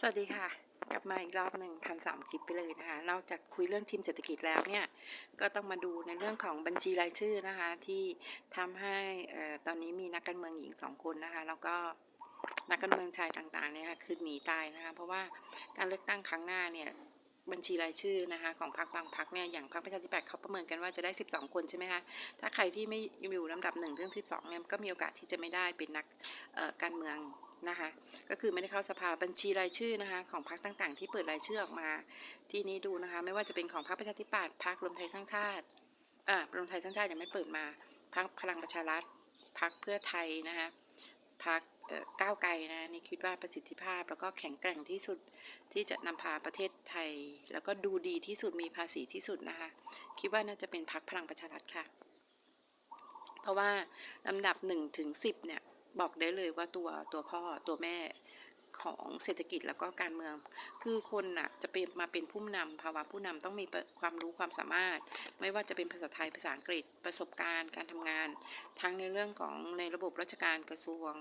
สวัสดีค่ะ กลับมาอีกรอบหนึ่งทันสามคลิปไปเลยนะคะนอกจากคุยเรื่องทีมเศรษฐกิจแล้วเนี่ยก็ต้องมาดูในเรื่องของบัญชีรายชื่อนะคะ ที่ทำให้ตอนนี้มีนักการเมืองหญิงสองคนนะคะ แล้วก็นักการเมืองชายต่างๆเนี่ยคือหนีตายนะคะ เพราะว่าการเลือกตั้งครั้งหน้าเนี่ยบัญชีรายชื่อนะคะของพรรคบางพรรคเนี่ยอย่างพรรคประชาธิปัตย์เขาประเมินกันว่าจะได้ 12 คนใช่ไหมคะถ้าใครที่ไม่อยู่ลำดับ1ถึง12เนี่ยก็มีโอกาสที่จะไม่ได้เป็นนักการเมือง นะคะ ก็คือไม่ได้เข้าสภาบัญชีรายชื่อนะคะ ของพรรคต่างๆ ที่เปิดรายชื่อออกมา ที่นี้ดูนะคะ ไม่ว่าจะเป็นของพรรคประชาธิปัตย์พรรครวมไทยสร้างชาติอ่ารวมไทยสร้างชาติยังไม่เปิดมาพรรคพลังประชารัฐพรรคเพื่อไทยนะคะพรรคก้าวไกลนะนี่คิดว่าประสิทธิภาพ แล้วก็แข็งแกร่งที่สุดที่จะนำพาประเทศไทย แล้วก็ดูดีที่สุดมีภาษีที่สุดนะคะ คิดว่าน่าจะเป็นพรรคพลังประชารัฐค่ะ เพราะว่าลำดับ1ถึง10เนี่ย บอกได้เลยว่าตัวตัวพ่อตัวแม่ของเศรษฐกิจแล้วก็การเมือง คือคนน่ะจะเป็นมาเป็นผู้นำภาวะผู้นำต้องมีความรู้ความสามารถ ไม่ว่าจะเป็นภาษาไทยภาษาอังกฤษประสบการณ์การทำงาน ทั้งในเรื่องของในระบบราชการกระทรวง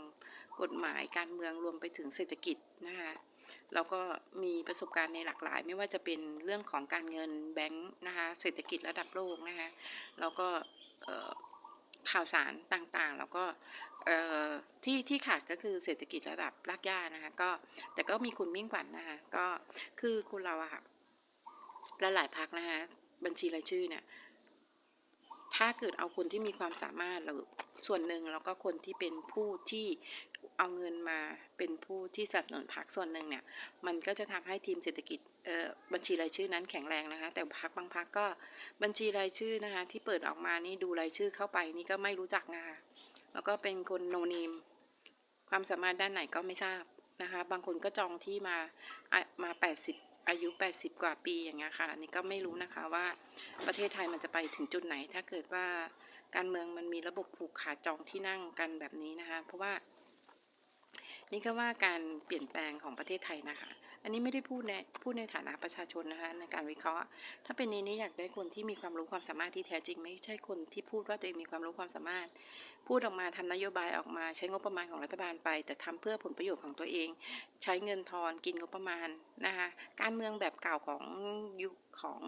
กฎหมายการเมืองรวมไปถึงเศรษฐกิจนะคะแล้วก็มีประสบการณ์ในหลากหลาย ไม่ว่าจะเป็นเรื่องของการเงินแบงค์นะคะเศรษฐกิจระดับโลกนะคะแล้วก็ ข่าวสารต่างๆ แล้วก็ที่ที่ขาดก็คือเศรษฐกิจระดับรากหญ้านะคะก็แต่ก็มีคุณมิ่งขวัญนะคะก็คือคุณเราอะค่ะและหลายพักนะคะบัญชีรายชื่อเนี่ยถ้าเกิดเอาคนที่มีความสามารถหรือส่วนหนึ่งแล้วก็คนที่เป็นผู้ที่ เอาเงินมาเป็นผู้ที่สนับสนุนพรรคส่วนหนึ่งเนี่ย มันก็จะทำให้ทีมเศรษฐกิจเอ่อบัญชีรายชื่อนั้นแข็งแรงนะคะ แต่พรรคบางพรรคก็บัญชีรายชื่อนะคะ ที่เปิดออกมานี่ดูรายชื่อเข้าไปนี่ก็ไม่รู้จักงาแล้วก็เป็นคนโนนีม ความสามารถด้านไหนก็ไม่ทราบนะคะ บางคนก็จองที่มามา 80 อายุ 80 กว่าปีอย่างเงี้ยค่ะอันนี่ก็ไม่รู้นะคะว่าประเทศไทยมันจะไปถึงจุดไหน ถ้าเกิดว่าการเมืองมันมีระบบผูกขาดจองที่นั่งกันแบบนี้นะคะ เพราะว่า นี่ก็ว่าการเปลี่ยนแปลงของประเทศไทยนะคะ อันนี้ไม่ได้พูดในพูดในฐานะประชาชนนะคะในการวิเคราะห์ ถ้าเป็นนี้นี่อยากได้คนที่มีความรู้ความสามารถที่แท้จริง ไม่ใช่คนที่พูดว่าตัวเองมีความรู้ความสามารถ พูดออกมาทำนโยบายออกมาใช้งบประมาณของรัฐบาลไป แต่ทำเพื่อผลประโยชน์ของตัวเอง ใช้เงินทอนกินงบประมาณนะคะการเมืองแบบเก่าของยุคของ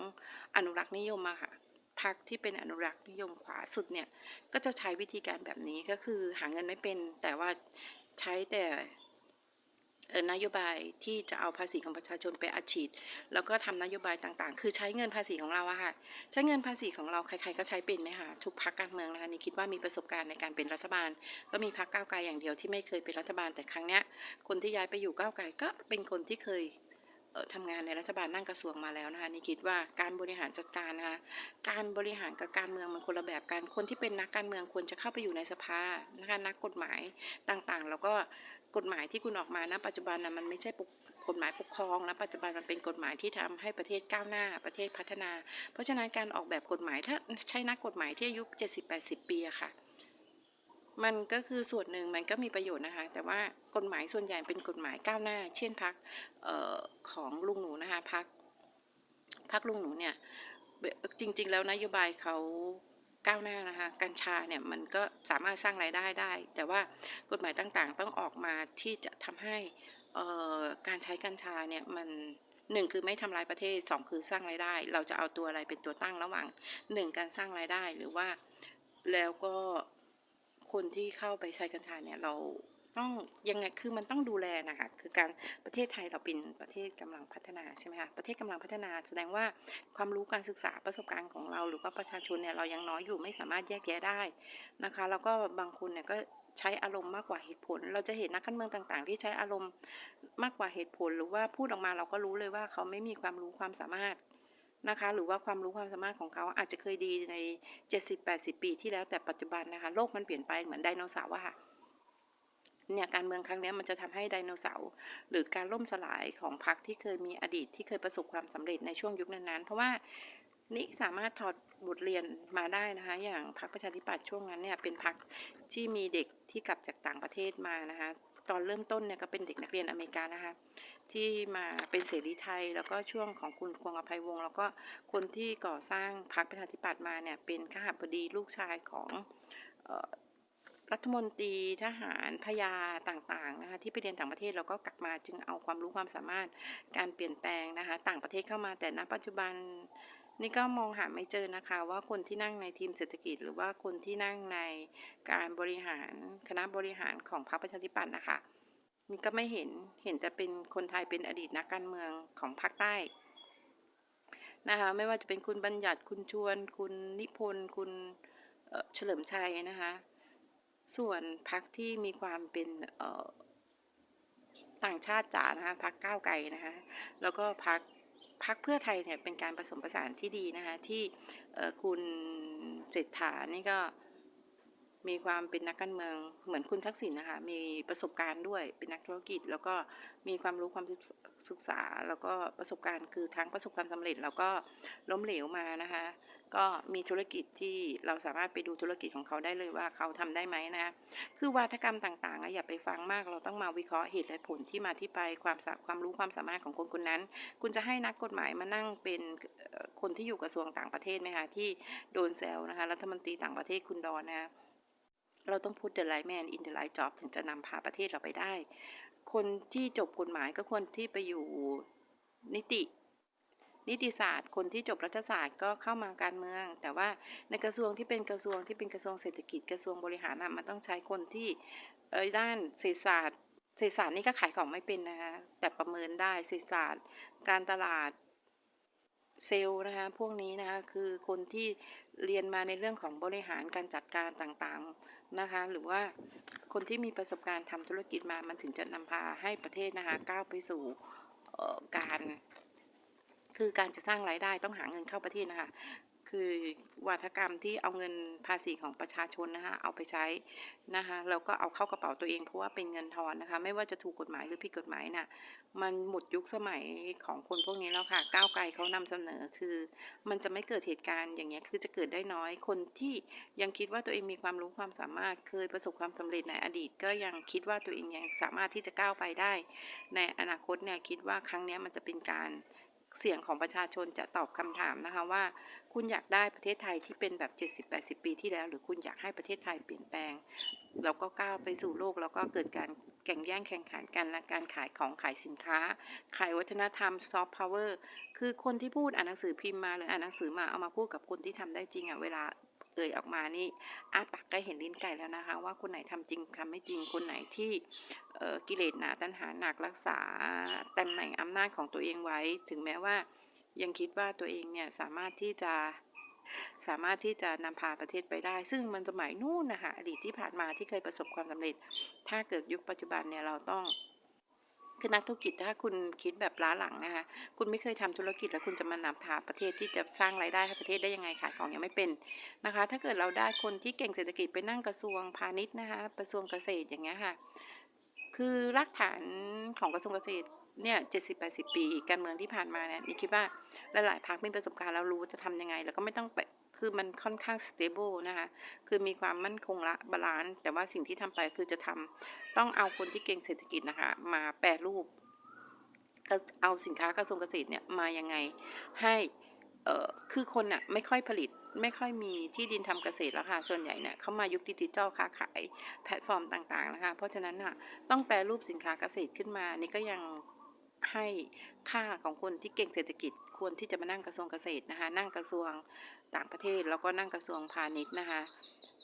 อนุรักษ์นิยมอะค่ะพรรคที่เป็นอนุรักษ์นิยมขวาสุดเนี่ย ก็จะใช้วิธีการแบบนี้ก็คือหาเงินไม่เป็น แต่ว่า ใช้แต่นโยบายที่จะเอาภาษีของประชาชนไปอัดฉีด แล้วก็ทำนโยบายต่างๆ คือใช้เงินภาษีของเราอะค่ะ ใช้เงินภาษีของเราใครๆก็ใช้เป็นไหมคะทุกพักการเมืองนะคะนี่คิดว่ามีประสบการณ์ในการเป็นรัฐบาล ก็มีพักก้าวไกลอย่างเดียวที่ไม่เคยเป็นรัฐบาลแต่ครั้งเนี้ยคนที่ย้ายไปอยู่ก้าวไกลก็เป็นคนที่เคย ทำงานในรัฐบาลนั่งกระทรวงมาแล้วนะคะนี่คิดว่าการบริหารจัดการนะคะการบริหารกับการเมืองมันคนละแบบกันคนที่เป็นนักการเมืองควรจะเข้าไปอยู่ในสภานะคะนักกฎหมายต่างๆ แล้วก็กฎหมายที่คุณออกมาณปัจจุบันนะมันไม่ใช่ปกกฎหมายปกครองนะปัจจุบันมันเป็นกฎหมายที่ทำให้ประเทศก้าวหน้าประเทศพัฒนา เพราะฉะนั้นการออกแบบกฎหมายถ้าใช้นักกฎหมายที่อายุ 70-80 ปีอะค่ะ มันก็คือส่วนหนึ่งมันก็มีประโยชน์นะคะ แต่ว่ากฎหมายส่วนใหญ่เป็นกฎหมายก้าวหน้า เช่นพักออของลุงหนูนะคะพักพักลุงหนูเนี่ยจริง ๆ แล้วนโยบายเขาก้าวหน้านะคะกัญชาเนี่ยมันก็สามารถสร้างรายได้ได้ แต่ว่ากฎหมายต่างๆ ต้องออกมาที่จะทำให้การใช้กัญชาเนี่ยมันหนึ่งคือไม่ทำลายประเทศสองคือสร้างรายได้ เราจะเอาตัวอะไรเป็นตัวตั้งระหว่างหนึ่งการสร้างรายได้หรือว่าแล้วก็ คนที่เข้าไปใช้กัญชาเนี่ยเราต้องยังไงคือมันต้องดูแลนะคะคือการประเทศไทยเราเป็นประเทศกำลังพัฒนาใช่ไหมคะประเทศกำลังพัฒนาแสดงว่าความรู้การศึกษาประสบการณ์ของเรา หรือว่าประชาชนเนี่ยเรายังน้อยอยู่ไม่สามารถแยกแยะได้นะคะ แล้วก็บางคนเนี่ยก็ใช้อารมณ์มากกว่าเหตุผล เราจะเห็นนักการเมืองต่าง ๆ ที่ใช้อารมณ์มากกว่าเหตุผล หรือว่าพูดออกมาเราก็รู้เลยว่าเขาไม่มีความรู้ความสามารถ นะคะ หรือว่าความรู้ความสามารถของเขาอาจจะเคยดีใน 70-80 ปีที่แล้วแต่ปัจจุบันนะคะ โลกมันเปลี่ยนไปเหมือนไดโนเสาร์อะค่ะเนี่ยการเมืองครั้งนี้มันจะทำให้ไดโนเสาร์หรือการล่มสลายของพรรคที่เคยมีอดีตที่เคยประสบความสำเร็จในช่วงยุคนั้นๆ เพราะว่านี่สามารถถอดบทเรียนมาได้นะคะ อย่างพรรคประชาธิปัตย์ช่วงนั้นเนี่ยเป็นพรรคที่มีเด็กที่กลับจากต่างประเทศมานะคะ ตอนเริ่มต้นเนี่ยก็เป็นเด็กนักเรียนอเมริกานะคะ ที่มาเป็นเสรีไทย แล้วก็ช่วงของคุณควงอภัยวงศ์แล้วก็คนที่ก่อสร้างพรรคประชาธิปัตย์มาเนี่ยเป็นข้าบดีลูกชายของออรัฐมนตรีทหารพญาต่างๆนะคะที่ไปเรียนต่างประเทศแล้วก็กลับมาจึงเอาความรู้ความสามารถการเปลี่ยนแปลงนะคะต่างประเทศเข้ามาแต่ณปัจจุบัน นี่ก็มองหาไม่เจอนะคะว่าคนที่นั่งในทีมเศรษฐกิจ หรือว่าคนที่นั่งในการบริหารคณะบริหารของพรรคประชาธิปัตย์นะคะนี่ก็ไม่เห็นเห็นแต่เป็นคนไทยเป็นอดีตนักการเมืองของภาคใต้นะคะไม่ว่าจะเป็นคุณบัญญัติคุณชวน คุณนิพนธ์คุณเฉลิมชัยนะคะส่วนพรรคที่มีความเป็นต่างชาติจ๋านะคะพรรคก้าวไกลนะคะแล้วก็พรรค พักเพื่อไทยเนี่ยเป็นการผสมผสานที่ดีนะคะที่คุณเศรษฐานี่ก็มีความเป็นนักการเมืองเหมือนคุณทักษิณนะคะ มีประสบการณ์ด้วยเป็นนักธุรกิจ แล้วก็มีความรู้ความศึกษา แล้วก็ประสบการณ์คือทั้งประสบความสำเร็จ แล้วก็ล้มเหลวมานะคะ ก็มีธุรกิจที่เราสามารถไปดูธุรกิจของเขาได้เลยว่าเขาทำได้ไหมนะ คือวาทกรรมต่างๆอย่าไปฟังมาก เราต้องมาวิเคราะห์เหตุและผลที่มาที่ไปความความรู้ความสามารถของคนคนนั้น คุณจะให้นักกฎหมายมานั่งเป็นคนที่อยู่กระทรวงต่างประเทศไหมคะที่โดนแซวนะคะรัฐมนตรีต่างประเทศคุณดอนนะเราต้องพูด the right man in the right job ถึงจะนำพาประเทศเราไปได้ คนที่จบกฎหมายก็ควรที่ไปอยู่นิติ นิติศาสตร์ คนที่จบรัฐศาสตร์ก็เข้ามาการเมือง แต่ว่าในกระทรวงที่เป็นกระทรวงที่เป็นกระทรวงเศรษฐกิจกระทรวงบริหารน่ะมันต้องใช้คนที่ด้านเศรษฐศาสตร์เศรษฐศาสตร์นี่ก็ขายของไม่เป็นนะคะแต่ประเมินได้เศรษฐศาสตร์ การตลาดเซลล์นะคะพวกนี้นะคะคือคนที่เรียนมาในเรื่องของบริหารการจัดการต่างๆนะคะหรือว่าคนที่มีประสบการณ์ทำธุรกิจมามันถึงจะนำพาให้ประเทศนะคะก้าวไปสู่การ คือการจะสร้างรายได้ต้องหาเงินเข้าประเทศนะคะ คือวาทกรรมที่เอาเงินภาษีของประชาชนนะคะเอาไปใช้นะคะแล้วก็เอาเข้ากระเป๋าตัวเองเพราะว่าเป็นเงินทอนนะคะ ไม่ว่าจะถูกกฎหมายหรือผิดกฎหมายน่ะมันหมดยุคสมัยของคนพวกนี้แล้วค่ะ ก้าวไกลเขานำเสนอคือ มันจะไม่เกิดเหตุการณ์อย่างเงี้ยคือจะเกิดได้น้อยคนที่ยังคิดว่าตัวเองมีความรู้ความสามารถเคยประสบความสำเร็จในอดีต ก็ยังคิดว่าตัวเองยังสามารถที่จะก้าวไปได้ ในอนาคตเนี่ยคิดว่าครั้งนี้มันจะเป็นการ เสียงของประชาชนจะตอบคำถามนะคะว่า คุณอยากได้ประเทศไทยที่เป็นแบบ 70-80 ปีที่แล้ว หรือคุณอยากให้ประเทศไทยเปลี่ยนแปลง แล้วก็ก้าวไปสู่โลก แล้วก็เกิดการแข่งแย่งแข่งขันกันและการขายของขายสินค้า ขายวัฒนธรรมซอฟต์พาวเวอร์คือคนที่พูดอ่านหนังสือพิมพ์มาหรืออ่านหนังสือมาเอามาพูดกับคนที่ทำได้จริงอะเวลา เอ่ยออกมานี่อ้าปากก็เห็นลิ้นไก่แล้วนะคะ ว่าคนไหนทำจริงทำไม่จริงคนไหนที่เอ่อกิเลสหนาตัณหาหนักรักษาตำแหน่งอำนาจของตัวเองไว้ ถึงแม้ว่ายังคิดว่าตัวเองเนี่ยสามารถที่จะสามารถที่จะนำพาประเทศไปได้ ซึ่งมันสมัยนู่นนะคะอดีตที่ผ่านมาที่เคยประสบความสำเร็จ ถ้าเกิดยุคปัจจุบันเนี่ยเราต้อง คือนักธุรกิจถ้าคุณคิดแบบล้าหลังนะคะ คุณไม่เคยทำธุรกิจแล้วคุณจะมานำพาประเทศที่จะสร้างรายได้ให้ประเทศได้ยังไงขายของยังไม่เป็นนะคะ ถ้าเกิดเราได้คนที่เก่งเศรษฐกิจไปนั่งกระทรวงพาณิชย์นะคะกระทรวงเกษตรอย่างเงี้ยค่ะ คือรากฐานของกระทรวงเกษตรเนี่ยเจ็ดสิบแปดสิบปีการเมืองที่ผ่านมาเนี่ยนี่คิดว่าหลายๆพรรคมีประสบการณ์แล้วรู้จะทำยังไง แล้วก็ไม่ต้องไป คือมันค่อนข้าง stable นะคะ คือมีความมั่นคงละบาลานซ์แต่ว่าสิ่งที่ทำไปคือจะทำต้องเอาคนที่เก่งเศรษฐกิจนะคะ มาแปรรูปเอาสินค้ากระทรวงเกษตรเนี่ยมายังไงให้เอ่อคือคนน่ะไม่ค่อยผลิตไม่ค่อยมีที่ดินทำเกษตรแล้วค่ะ ส่วนใหญ่เนี่ยเขามายุคดิจิทัลค้าขายแพลตฟอร์มต่างๆนะคะ เพราะฉะนั้นน่ะต้องแปรรูปสินค้าเกษตรขึ้นมานี่ก็ยังให้ค่าของคนที่เก่งเศรษฐกิจควรที่จะมานั่งกระทรวงเกษตรนะคะ นั่งกระทรวง ต่างประเทศแล้วก็นั่งกระทรวงพาณิชย์นะคะ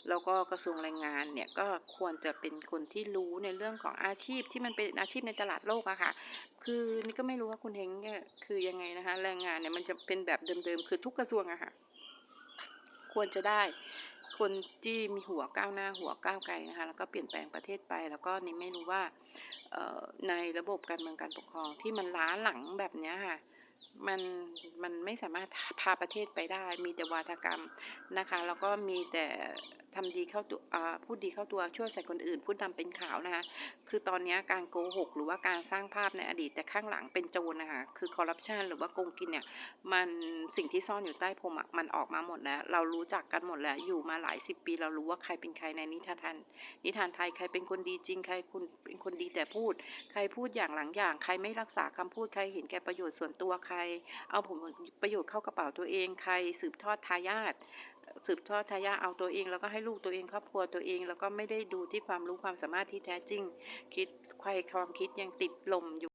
แล้วก็กระทรวงแรงงานเนี่ยก็ควรจะเป็นคนที่รู้ในเรื่องของอาชีพที่มันเป็นอาชีพในตลาดโลกอะค่ะ คือนี่ก็ไม่รู้ว่าคุณเฮงเนี่ยคือยังไงนะคะ แรงงานเนี่ยมันจะเป็นแบบเดิมๆคือทุกกระทรวงอะค่ะ ควรจะได้คนที่มีหัวก้าวหน้าหัวก้าวไกลนะคะแล้วก็เปลี่ยนแปลงประเทศไป แล้วก็นี่ไม่รู้ว่าในระบบการเมืองการปกครองที่มันล้าหลังแบบเนี้ยค่ะ มันมันไม่สามารถพาประเทศไปได้ มีแต่วาทกรรมนะคะ แล้วก็มีแต่ ทำดีเข้าตัวพูดดีเข้าตัวช่วยใส่คนอื่น พูดดำเป็นขาวนะคะ คือตอนนี้การโกหก หรือว่าการสร้างภาพในอดีตแต่ข้างหลังเป็นโจรนะคะ คือคอร์รัปชันหรือว่าโกงกินเนี่ย มันสิ่งที่ซ่อนอยู่ใต้พรมมันออกมาหมดแล้ว เรารู้จักกันหมดแล้ว อยู่มาหลายสิบปี เรารู้ว่าใครเป็นใครในนิทานนิทานไทยใครเป็นคนดีจริง ใครคุณเป็นคนดีแต่พูด ใครพูดอย่างหลังอย่าง ใครไม่รักษาคำพูด ใครเห็นแก่ประโยชน์ส่วนตัว ใคร เอาผลประโยชน์เข้ากระเป๋าตัวเอง ใครสืบทอดทายาท สืบทอดทายาทเอาตัวเอง แล้วก็ให้ลูกตัวเองครอบครัวตัวเอง แล้วก็ไม่ได้ดูที่ความรู้ความสามารถที่แท้จริง คิดไขว้ความคิดยังติดลมอยู่